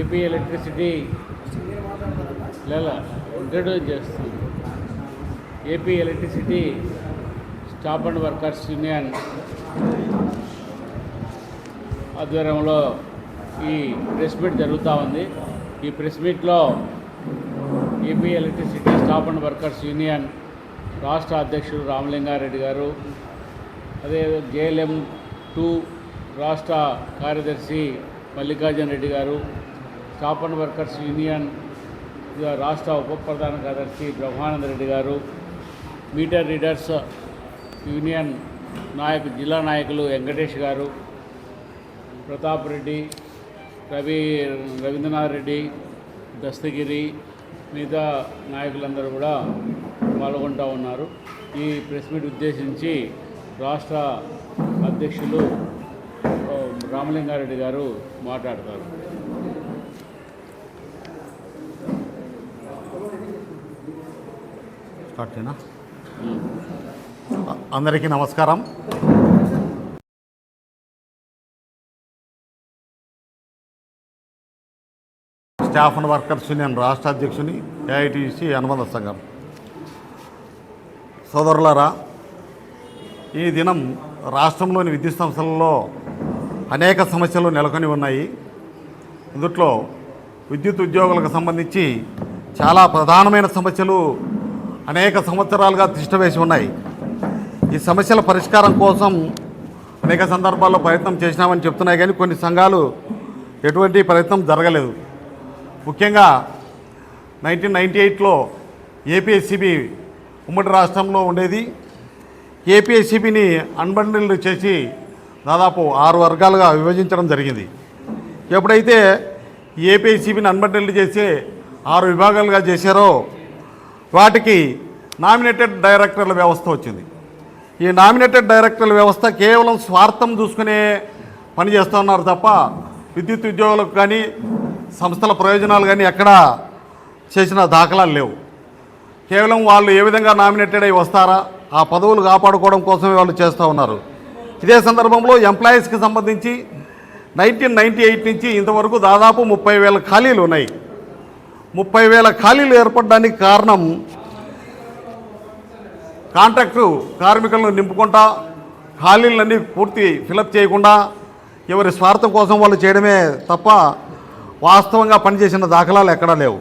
AP electricity లేదా introduce చేస్తుంది. AP electricity staff and workers union ఆధ్వర్యంలో ఈ ప్రెస్ మీట్ జరుగుతూ ఉంది. ఈ ప్రెస్ మీట్లో AP electricity staff and workers union రాష్ట్ర అధ్యక్షుడు రామలింగారెడ్డి గారు అదే జేఎల్ఎం టూ రాష్ట్ర కార్యదర్శి మల్లికార్జున రెడ్డి గారు స్టాఫ్ అండ్ వర్కర్స్ యూనియన్ రాష్ట్ర ఉప ప్రధాన కార్యదర్శి బ్రహ్మానంద రెడ్డి గారు మీటర్ రీడర్స్ యూనియన్ నాయకు జిల్లా నాయకులు వెంకటేష్ గారు ప్రతాప్ రెడ్డి రవి రవీంద్రనాథ్ రెడ్డి దస్తగిరి మిగతా నాయకులందరూ కూడా పాల్గొంటూ ఉన్నారు. ఈ ప్రెస్ మీట్ ఉద్దేశించి రాష్ట్ర అధ్యక్షులు రామలింగారెడ్డి గారు మాట్లాడతారు. స్టార్ట్ అందరికీ నమస్కారం. స్టాఫ్ అండ్ వర్కర్స్ యూనియన్ రాష్ట్ర అధ్యక్షుని ఏఐటీసీ అనుబంధ సంఘం. సోదరులారా ఈ దినం రాష్ట్రంలోని విద్యుత్ సంస్థలలో అనేక సమస్యలు నెలకొని ఉన్నాయి. ఇందుట్లో విద్యుత్ ఉద్యోగులకు సంబంధించి చాలా ప్రధానమైన సమస్యలు అనేక సంవత్సరాలుగా తిష్టవేసి ఉన్నాయి. ఈ సమస్యల పరిష్కారం కోసం అనేక సందర్భాల్లో ప్రయత్నం చేసినామని చెప్తున్నాయి కానీ కొన్ని సంఘాలు ఎటువంటి ప్రయత్నం జరగలేదు. ముఖ్యంగా నైన్టీన్ నైంటీ ఎయిట్లో ఏపీఎస్సిబి ఉమ్మడి రాష్ట్రంలో ఉండేది. ఏపీఎస్సిబిని అన్బండిల్డ్ చేసి దాదాపు ఆరు వర్గాలుగా విభజించడం జరిగింది. ఎప్పుడైతే ఏపీఎస్సిబిని అన్బండిల్డ్ చేసి ఆరు విభాగాలుగా చేశారో వాటికి నామినేటెడ్ డైరెక్టర్ల వ్యవస్థ వచ్చింది. ఈ నామినేటెడ్ డైరెక్టర్ల వ్యవస్థ కేవలం స్వార్థం చూసుకునే పని చేస్తున్నారు తప్ప విద్యుత్ ఉద్యోగులకు కానీ సంస్థల ప్రయోజనాలు కానీ ఎక్కడా చేసిన దాఖలాలు లేవు. కేవలం వాళ్ళు ఏ విధంగా నామినేటెడ్ అయి వస్తారా ఆ పదవులు కాపాడుకోవడం కోసమే వాళ్ళు చేస్తూ ఉన్నారు. ఇదే సందర్భంలో ఎంప్లాయీస్కి సంబంధించి నైన్టీన్ నైంటీ ఎయిట్ నుంచి ఇంతవరకు దాదాపు ముప్పై వేల ఖాళీలు ఉన్నాయి. ముప్పై వేల ఖాళీలు ఏర్పడడానికి కారణం కాంట్రాక్టు కార్మికులను నింపుకుంటా ఖాళీలన్నీ పూర్తి ఫిలప్ చేయకుండా ఎవరి స్వార్థం కోసం వాళ్ళు చేయడమే తప్ప వాస్తవంగా పనిచేసిన దాఖలాలు ఎక్కడా లేవు.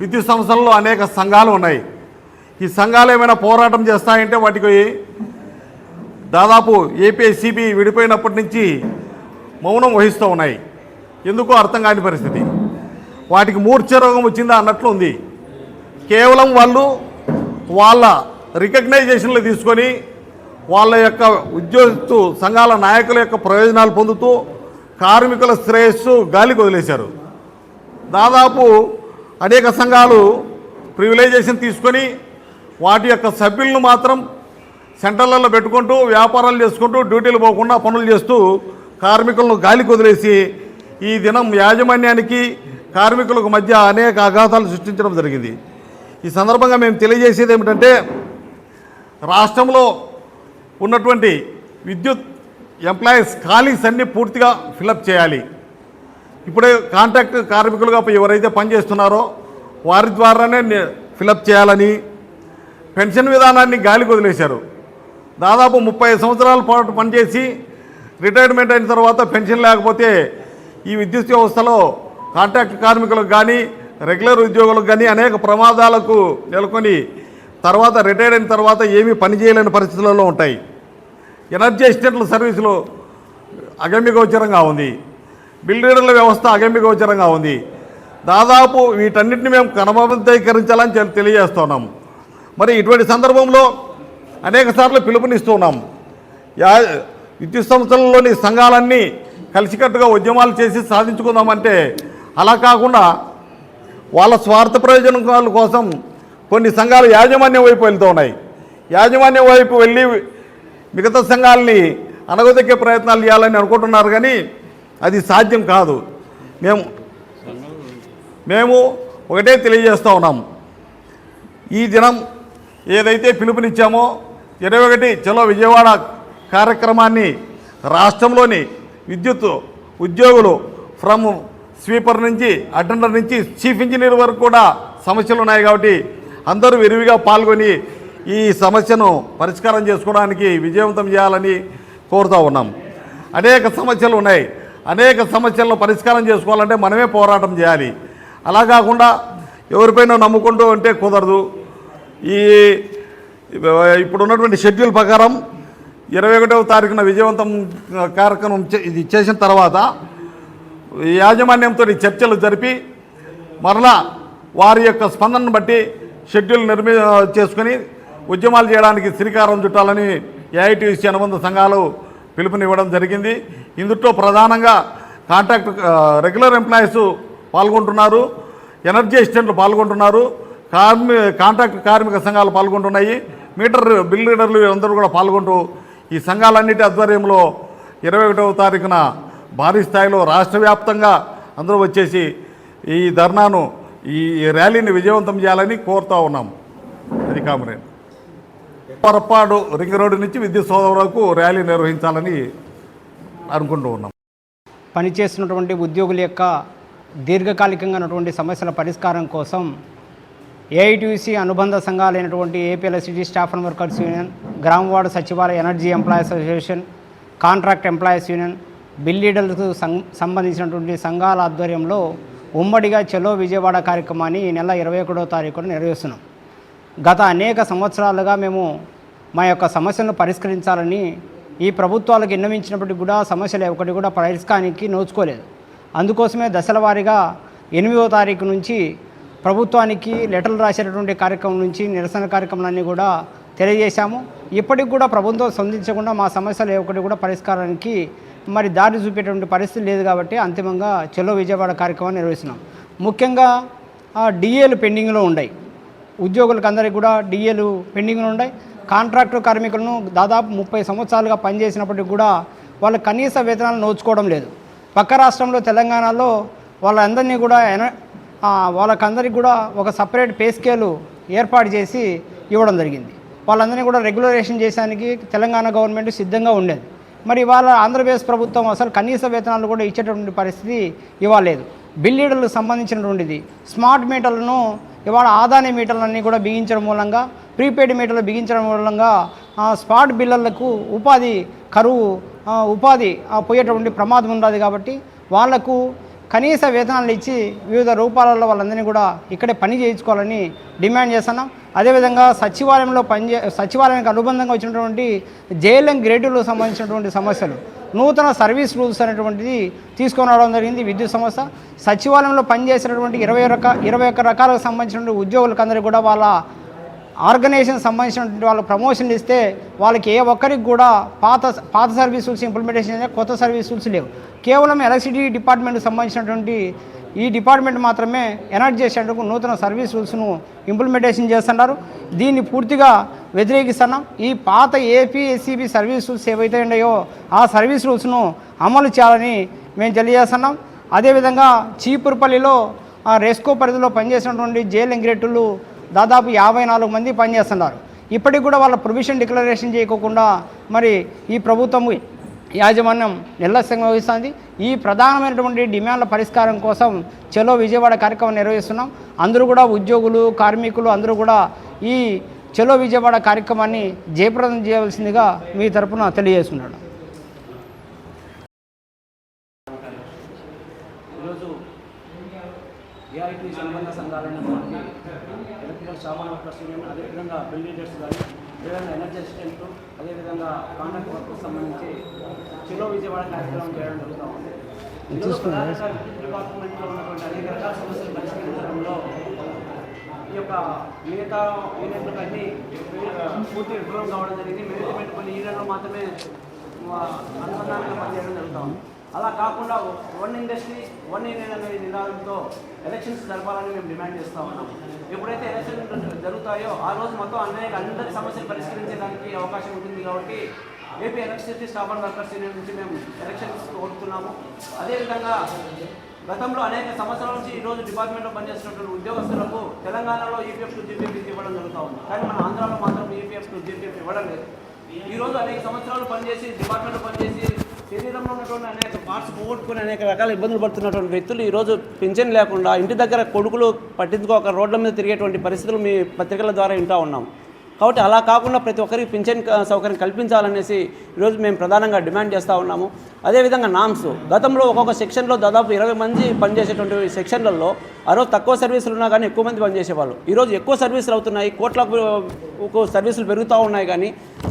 విద్యుత్ సంస్థల్లో అనేక సంఘాలు ఉన్నాయి. ఈ సంఘాలు ఏమైనా పోరాటం చేస్తాయంటే వాటికి దాదాపు ఏపీఎస్సిబి విడిపోయినప్పటి నుంచి మౌనం వహిస్తూ ఉన్నాయి. ఎందుకో అర్థం కాని పరిస్థితి. వాటికి మూర్ఛ రోగం వచ్చిందా అన్నట్లు ఉంది. కేవలం వాళ్ళు వాళ్ళ రికగ్నైజేషన్లు తీసుకొని వాళ్ళ యొక్క ఉద్యోగస్తు సంఘాల నాయకుల యొక్క ప్రయోజనాలు పొందుతూ కార్మికుల శ్రేయస్సు గాలికి వదిలేశారు. దాదాపు అనేక సంఘాలు ప్రివిలైజేషన్ తీసుకొని వాటి యొక్క సభ్యులను మాత్రం సెంటర్లలో పెట్టుకుంటూ వ్యాపారాలు చేసుకుంటూ డ్యూటీలు పోకుండా పనులు చేస్తూ కార్మికులను గాలికి వదిలేసి ఈ దినం యాజమాన్యానికి కార్మికులకు మధ్య అనేక ఆఘాతాలు సృష్టించడం జరిగింది. ఈ సందర్భంగా మేము తెలియజేసేది ఏమిటంటే రాష్ట్రంలో ఉన్నటువంటి విద్యుత్ ఎంప్లాయీస్ ఖాళీస్ అన్నీ పూర్తిగా ఫిలప్ చేయాలి. ఇప్పుడే కాంట్రాక్ట్ కార్మికులుగా ఎవరైతే పనిచేస్తున్నారో వారి ద్వారానే ఫిలప్ చేయాలని పెన్షన్ విధానాన్ని గాలికి వదిలేశారు. దాదాపు ముప్పై సంవత్సరాల పాటు పనిచేసి రిటైర్మెంట్ అయిన తర్వాత పెన్షన్ లేకపోతే ఈ విద్యుత్ వ్యవస్థలో కాంట్రాక్ట్ కార్మికులకు కానీ రెగ్యులర్ ఉద్యోగులకు కానీ అనేక ప్రమాదాలకు నెలకొని తర్వాత రిటైర్ అయిన తర్వాత ఏమీ పని చేయలేని పరిస్థితులలో ఉంటాయి. ఎనర్జీ అసిస్టెంట్ల సర్వీసులు అగమ్యగోచరంగా ఉంది. బిల్ రీడర్ల వ్యవస్థ అగమ్యగోచరంగా ఉంది. దాదాపు వీటన్నిటిని మేము క్రమబద్ధీకరించాలని తెలియజేస్తున్నాం. మరి ఇటువంటి సందర్భంలో అనేక సార్లు పిలుపునిస్తున్నాం. యా విద్యుత్ సంస్థలలోని సంఘాలన్నీ కలిసికట్టుగా ఉద్యమాలు చేసి సాధించుకుందామంటే అలా కాకుండా వాళ్ళ స్వార్థ ప్రయోజనాల కోసం కొన్ని సంఘాలు యాజమాన్యం వైపు వెళ్తూ ఉన్నాయి. యాజమాన్యం వైపు వెళ్ళి మిగతా సంఘాలని అనగదొక్కే ప్రయత్నాలు చేయాలని అనుకుంటున్నారు కానీ అది సాధ్యం కాదు. మేము మేము ఒకటే తెలియజేస్తూ ఉన్నాం. ఈ దినం ఏదైతే పిలుపునిచ్చామో ఇరవై ఒకటి చలో విజయవాడ కార్యక్రమాన్ని రాష్ట్రంలోని విద్యుత్ ఉద్యోగులు ఫ్రమ్ స్వీపర్ నుంచి అటెండర్ నుంచి చీఫ్ ఇంజనీర్ వరకు కూడా సమస్యలు ఉన్నాయి కాబట్టి అందరూ విరివిగా పాల్గొని ఈ సమస్యను పరిష్కారం చేసుకోవడానికి విజయవంతం చేయాలని కోరుతూ ఉన్నాం. అనేక సమస్యలు ఉన్నాయి. అనేక సమస్యలను పరిష్కారం చేసుకోవాలంటే మనమే పోరాటం చేయాలి. అలా కాకుండా ఎవరిపైన నమ్ముకుంటూ ఉంటే కుదరదు. ఈ ఇప్పుడు ఉన్నటువంటి షెడ్యూల్ ప్రకారం ఇరవై ఒకటవ తారీఖున విజయవంతం కార్యక్రమం చే- ఇది చేసిన తర్వాత యాజమాన్యంతో చర్చలు జరిపి మరలా వారి యొక్క స్పందనను బట్టి షెడ్యూల్ నిర్మి చేసుకుని ఉద్యమాలు చేయడానికి శ్రీకారం చుట్టాలని ఏఐటీసీ అనుబంధ సంఘాలు పిలుపునివ్వడం జరిగింది. ఇందులో ప్రధానంగా కాంట్రాక్ట్ రెగ్యులర్ ఎంప్లాయీస్ పాల్గొంటున్నారు. ఎనర్జీ అసిస్టెంట్లు పాల్గొంటున్నారు. కార్మి కాంట్రాక్ట్ కార్మిక సంఘాలు పాల్గొంటున్నాయి. మీటర్ బిల్ రీడర్లు అందరూ కూడా పాల్గొంటూ ఈ సంఘాలన్నిటి ఆధ్వర్యంలో ఇరవై ఒకటవ తారీఖున భారీ స్థాయిలో రాష్ట్ర వ్యాప్తంగా అందరూ వచ్చేసి ఈ ధర్నాను ఈ ర్యాలీని విజయవంతం చేయాలని కోరుతా ఉన్నాం. అది కామరేడ్. పొరపాటు రింగ్ రోడ్డు నుంచి విద్యుత్ సోదరు వరకు ర్యాలీ నిర్వహించాలని అనుకుంటూ ఉన్నాం. పనిచేస్తున్నటువంటి ఉద్యోగుల యొక్క దీర్ఘకాలికంగా ఉన్నటువంటి సమస్యల పరిష్కారం కోసం ఏఐటీసీ అనుబంధ సంఘాలైనటువంటి ఏపీఎల్ఎస్సిటీ స్టాఫ్ అండ్ వర్కర్స్ యూనియన్ గ్రామ వార్డు సచివాలయ energy employees association contract employees union bill లీడర్లకు సం సంబంధించినటువంటి సంఘాల ఆధ్వర్యంలో ఉమ్మడిగా చలో విజయవాడ కార్యక్రమాన్ని ఈ నెల ఇరవై ఒకటో తారీఖున నిర్వహిస్తున్నాం. గత అనేక సంవత్సరాలుగా మేము మా యొక్క సమస్యలను పరిష్కరించాలని ఈ ప్రభుత్వాలకు విన్నవించినప్పటికీ కూడా సమస్యలు ఒకటి కూడా పరిష్కారానికి నోచుకోలేదు. అందుకోసమే దశల వారీగా ఎనిమిదవ తారీఖు నుంచి ప్రభుత్వానికి లెటర్లు రాసేటటువంటి కార్యక్రమం నుంచి నిరసన కార్యక్రమాలన్నీ కూడా తెలియజేశాము. ఇప్పటికి కూడా ప్రభుత్వం స్పందించకుండా మా సమస్యలు ఒకటి కూడా పరిష్కారానికి మరి దారి చూపేటువంటి పరిస్థితి లేదు కాబట్టి అంతిమంగా చెలో విజయవాడ కార్యక్రమాన్ని నిర్వహిస్తున్నాం. ముఖ్యంగా డిఏలు పెండింగ్లో ఉన్నాయి ఉద్యోగులకు అందరికీ కూడా డిఏలు పెండింగ్లో ఉన్నాయి కాంట్రాక్టు కార్మికులను దాదాపు ముప్పై సంవత్సరాలుగా పనిచేసినప్పటికి కూడా వాళ్ళ కనీస వేతనాలు నోచుకోవడం లేదు. పక్క రాష్ట్రంలో తెలంగాణలో వాళ్ళందరినీ కూడా ఎన వాళ్ళకందరికీ కూడా ఒక సపరేట్ పే స్కేలు ఏర్పాటు చేసి ఇవ్వడం జరిగింది. వాళ్ళందరినీ కూడా రెగ్యులరేషన్ చేయడానికి తెలంగాణ గవర్నమెంట్ సిద్ధంగా ఉండేది. మరి ఇవాళ ఆంధ్రప్రదేశ్ ప్రభుత్వం అసలు కనీస వేతనాలు కూడా ఇచ్చేటటువంటి పరిస్థితి ఇవ్వలేదు బిల్లీడర్లకు సంబంధించినటువంటిది. స్మార్ట్ మీటర్లను ఇవాళ ఆదాని మీటర్లన్నీ కూడా బిగించడం మూలంగా ప్రీపెయిడ్ మీటర్లు బిగించడం మూలంగా స్మార్ట్ బిల్లర్లకు ఉపాధి కరువు ఉపాధి పోయేటటువంటి ప్రమాదం ఉండదు కాబట్టి వాళ్ళకు కనీస వేతనాలు ఇచ్చి వివిధ రూపాలలో వాళ్ళందరినీ కూడా ఇక్కడే పని చేయించుకోవాలని డిమాండ్ చేస్తున్నాం. అదేవిధంగా సచివాలయంలో పనిచే సచివాలయానికి అనుబంధంగా వచ్చినటువంటి జేఎల్ఎం గ్రేడ్లకు సంబంధించినటువంటి సమస్యలు నూతన సర్వీస్ రూల్స్ అనేటువంటిది తీసుకొని రావడం జరిగింది విద్యుత్ సంస్థ సచివాలయంలో పనిచేసినటువంటి ఇరవై రక ఇరవై ఒక్క రకాలకు సంబంధించిన ఉద్యోగులకు అందరికీ కూడా వాళ్ళ ఆర్గనైజేషన్ సంబంధించినటువంటి వాళ్ళ ప్రమోషన్ ఇస్తే వాళ్ళకి ఏ ఒక్కరికి కూడా పాత పాత సర్వీస్ రూల్స్ ఇంప్లిమెంటేషన్ చేయాలి, కొత్త సర్వీస్ రూల్స్ లేవు. కేవలం ఎలక్ట్రిసిటీ డిపార్ట్మెంట్కి సంబంధించినటువంటి ఈ డిపార్ట్మెంట్ మాత్రమే ఎనర్జీ చేసేందుకు నూతన సర్వీస్ రూల్స్ను ఇంప్లిమెంటేషన్ చేస్తున్నారు. దీన్ని పూర్తిగా వ్యతిరేకిస్తున్నాం. ఈ పాత ఏపీఎస్సిబి సర్వీస్ రూల్స్ ఏవైతే ఉన్నాయో ఆ సర్వీస్ రూల్స్ను అమలు చేయాలని మేము తెలియజేస్తున్నాం. అదేవిధంగా చీపురుపల్లిలో ఆ రెస్కో పరిధిలో పనిచేసినటువంటి జైలు ఎంగ్రేటులు దాదాపు యాభై నాలుగు మంది పనిచేస్తున్నారు. ఇప్పటికి కూడా వాళ్ళ ప్రొవిషన్ డిక్లరేషన్ చేయకోకుండా మరి ఈ ప్రభుత్వం యాజమాన్యం నిర్లక్ష్యంగా వహిస్తుంది ఈ ప్రధానమైనటువంటి డిమాండ్ల పరిష్కారం కోసం చలో విజయవాడ కార్యక్రమం నిర్వహిస్తున్నాం. అందరూ కూడా ఉద్యోగులు కార్మికులు అందరూ కూడా ఈ చలో విజయవాడ కార్యక్రమాన్ని జయప్రదం చేయవలసిందిగా మీ తరపున తెలియజేస్తున్నాడు సంబంధ ఎలక్ట్రికల్ యూనియన్ అదేవిధంగా కానీ ఎనర్జీ అసిస్టెంట్ అదేవిధంగా కాంట్రాక్ట్ వర్కర్స్ సంబంధించి చిలో విజయవాడ కార్యక్రమం చేయడం జరుగుతూ ఉంది డిపార్ట్మెంట్లో ఉన్నటువంటి అనేక రకాల సమస్యలు పరిష్కరించడంలో ఈ యొక్క మిగతా యూనిట్లకు అన్ని పూర్తి విఫలం కావడం జరిగింది. మేనేజ్మెంట్ కొన్ని యూనిట్లు మాత్రమే అనుసంధానంగా పనిచేయడం జరుగుతూ ఉంది అలా కాకుండా వన్ ఇండస్ట్రీ వన్ యూనియన్ అనే నినాదంతో ఎలక్షన్స్ జరపాలని మేము డిమాండ్ చేస్తా ఉన్నాము ఎప్పుడైతే ఎలక్షన్ జరుగుతాయో ఆ రోజు మొత్తం అనేక అందరి సమస్యలు పరిష్కరించడానికి అవకాశం ఉంటుంది కాబట్టి AP electricity staff and workers union నుంచి మేము ఎలక్షన్స్ కోరుతున్నాము. అదేవిధంగా గతంలో అనేక సంవత్సరాల నుంచి ఈరోజు డిపార్ట్మెంట్లో పనిచేస్తున్నటువంటి ఉద్యోగస్తులకు తెలంగాణలో ఈపీఎఫ్ టు జీపీఎఫ్ ఇవ్వడం జరుగుతూ ఉంది. కానీ మన ఆంధ్రాలో మాత్రం ఈపీఎఫ్ టు జీపీఎఫ్ ఇవ్వడం లేదు. ఈరోజు అనేక సంవత్సరాలు పనిచేసి డిపార్ట్మెంట్లో పనిచేసి శరీరంలో ఉన్నటువంటి అనేక పార్ట్స్ పోగొట్టుకుని అనేక రకాల ఇబ్బందులు పడుతున్నటువంటి వ్యక్తులు ఈరోజు పింఛన్ లేకుండా ఇంటి దగ్గర కొడుకులు పట్టించుకోక రోడ్ల మీద తిరిగేటువంటి పరిస్థితులు మీ పత్రికల ద్వారా వింటూ ఉన్నాం. కాబట్టి అలా కాకుండా ప్రతి ఒక్కరికి పింఛన్ సౌకర్యం కల్పించాలనేసి ఈరోజు మేము ప్రధానంగా డిమాండ్ చేస్తూ ఉన్నాము. అదేవిధంగా నామ్స్. గతంలో ఒక్కొక్క సెక్షన్లో దాదాపు ఇరవై మంది పనిచేసేటువంటి సెక్షన్లలో ఆ రోజు తక్కువ సర్వీసులు ఉన్నా కానీ ఎక్కువ మంది పనిచేసేవాళ్ళు. ఈరోజు ఎక్కువ సర్వీసులు అవుతున్నాయి కోట్ల సర్వీసులు పెరుగుతూ ఉన్నాయి కానీ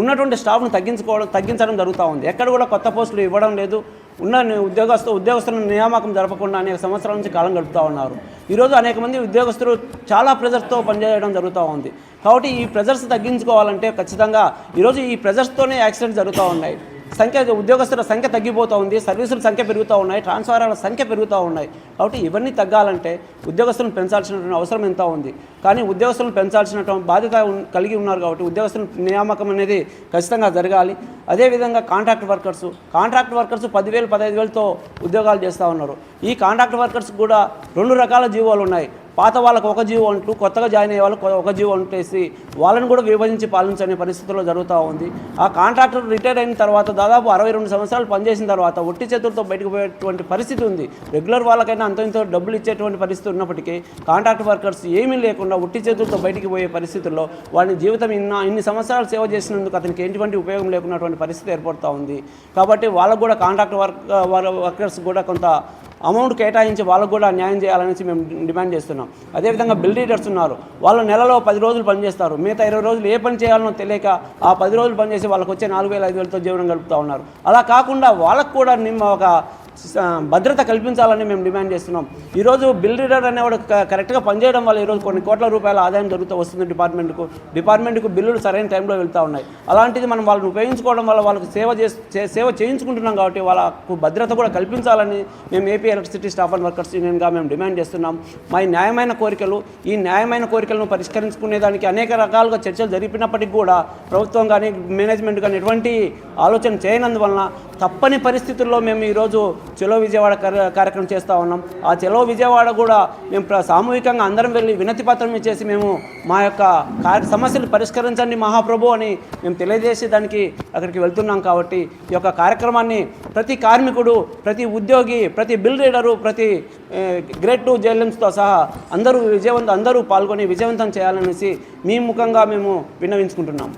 ఉన్నటువంటి స్టాఫ్ను తగ్గించుకోవడం తగ్గించడం జరుగుతూ ఉంది. ఎక్కడ కూడా కొత్త పోస్టులు ఇవ్వడం లేదు. ఉన్న ఉద్యోగస్తు ఉద్యోగస్తులను నియామకం జరపకుండా అనేక సంవత్సరాల నుంచి కాలం గడుపుతూ ఉన్నారు. ఈరోజు అనేక మంది ఉద్యోగస్తులు చాలా ప్రెజర్స్తో పనిచేయడం జరుగుతూ ఉంది. కాబట్టి ఈ ప్రెజర్స్ తగ్గించుకోవాలంటే ఖచ్చితంగా ఈరోజు ఈ ప్రెజర్స్తోనే యాక్సిడెంట్ జరుగుతూ ఉన్నాయి. సంఖ్య ఉద్యోగస్తుల సంఖ్య తగ్గిపోతూ ఉంది సర్వీసుల సంఖ్య పెరుగుతూ ఉన్నాయి ట్రాన్స్ఫారాల సంఖ్య పెరుగుతూ ఉన్నాయి. కాబట్టి ఇవన్నీ తగ్గాలంటే ఉద్యోగస్తులను పెంచాల్సినటువంటి అవసరం ఎంత ఉంది. కానీ ఉద్యోగస్తులను పెంచాల్సినటువంటి బాధ్యత కలిగి ఉన్నారు కాబట్టి ఉద్యోగస్తుల నియామకం అనేది ఖచ్చితంగా జరగాలి. అదేవిధంగా కాంట్రాక్ట్ వర్కర్స్ కాంట్రాక్ట్ వర్కర్స్ పదివేలు పదహైదు వేలతో ఉద్యోగాలు చేస్తూ ఉన్నారు. ఈ కాంట్రాక్ట్ వర్కర్స్ కూడా రెండు రకాల జీవోలు ఉన్నాయి. పాత వాళ్ళకు ఒక జీవో అంటూ కొత్తగా జాయిన్ అయ్యే వాళ్ళకు ఒక జీవో అంటేసి వాళ్ళని కూడా విభజించి పాలించని పరిస్థితుల్లో జరుగుతూ ఉంది. ఆ కాంట్రాక్టర్ రిటైర్ అయిన తర్వాత దాదాపు అరవై రెండు సంవత్సరాలు పనిచేసిన తర్వాత ఒట్టి చేతులతో బయటకు పోయేటువంటి పరిస్థితి ఉంది. రెగ్యులర్ వాళ్ళకైనా అంత ఇంత డబ్బులు ఇచ్చేటువంటి పరిస్థితి ఉన్నప్పటికీ కాంట్రాక్ట్ వర్కర్స్ ఏమీ లేకుండా ఒట్టి చేతులతో బయటికి పోయే పరిస్థితుల్లో వాళ్ళని జీవితం ఇన్న ఇన్ని సంవత్సరాలు సేవ చేసినందుకు అతనికి ఎటువంటి ఉపయోగం లేకున్నటువంటి పరిస్థితి ఏర్పడుతూ ఉంది. కాబట్టి వాళ్ళకు కూడా కాంట్రాక్ట్ వర్క్ వర్కర్స్ కూడా కొంత అమౌంట్ కేటాయించి వాళ్ళకు కూడా న్యాయం చేయాలనేసి మేము డిమాండ్ చేస్తున్నాం. అదేవిధంగా బిల్ రీడర్స్ ఉన్నారు. వాళ్ళు నెలలో పది రోజులు పనిచేస్తారు. మిగతా ఇరవై రోజులు ఏ పని చేయాలనో తెలియక ఆ పది రోజులు పనిచేసి వాళ్ళకి వచ్చే నాలుగు వేల ఐదు వేలతో జీవనం గడుపుతూ ఉన్నారు. అలా కాకుండా వాళ్ళకు కూడా నిమ్మ ఒక భద్రత కల్పించాలని మేము డిమాండ్ చేస్తున్నాం. ఈరోజు బిల్ రీడర్ అనేవాడు కరెక్ట్గా పనిచేయడం వల్ల ఈరోజు కొన్ని కోట్ల రూపాయల ఆదాయం జరుగుతూ వస్తుంది డిపార్ట్మెంట్కు. డిపార్ట్మెంట్కు బిల్లులు సరైన టైంలో వెళ్తూ ఉన్నాయి. అలాంటిది మనం వాళ్ళని ఉపయోగించుకోవడం వల్ల వాళ్ళకి సేవ చేసి సేవ చేయించుకుంటున్నాం కాబట్టి వాళ్ళకు భద్రత కూడా కల్పించాలని మేము AP electricity staff and workers యూనియన్గా మేము డిమాండ్ చేస్తున్నాం. మా న్యాయమైన కోరికలు ఈ న్యాయమైన కోరికలను పరిష్కరించుకునేదానికి అనేక రకాలుగా చర్చలు జరిపినప్పటికీ కూడా ప్రభుత్వం కానీ మేనేజ్మెంట్ కానీ ఎటువంటి ఆలోచన చేయనందువలన తప్పని పరిస్థితుల్లో మేము ఈరోజు చెలో విజయవాడ కార్య- కార్యక్రమం చేస్తూ ఉన్నాం. ఆ చెలో విజయవాడ కూడా మేము సామూహికంగా అందరం వెళ్ళి వినతి పత్రం ఇచ్చేసి మేము మా యొక్క కార్య సమస్యలు పరిష్కరించండి మహాప్రభు అని మేము తెలియజేసి దానికి అక్కడికి వెళ్తున్నాం కాబట్టి ఈ యొక్క కార్యక్రమాన్ని ప్రతి కార్మికుడు ప్రతి ఉద్యోగి ప్రతి బిల్ రీడరు ప్రతి గ్రేట్ గ్రేడ్ టూ జేఎల్ఎంస్తో సహా అందరూ విజయవంతం అందరూ పాల్గొని విజయవంతం చేయాలనేసి మీ ముఖంగా మేము విన్నవించుకుంటున్నాం.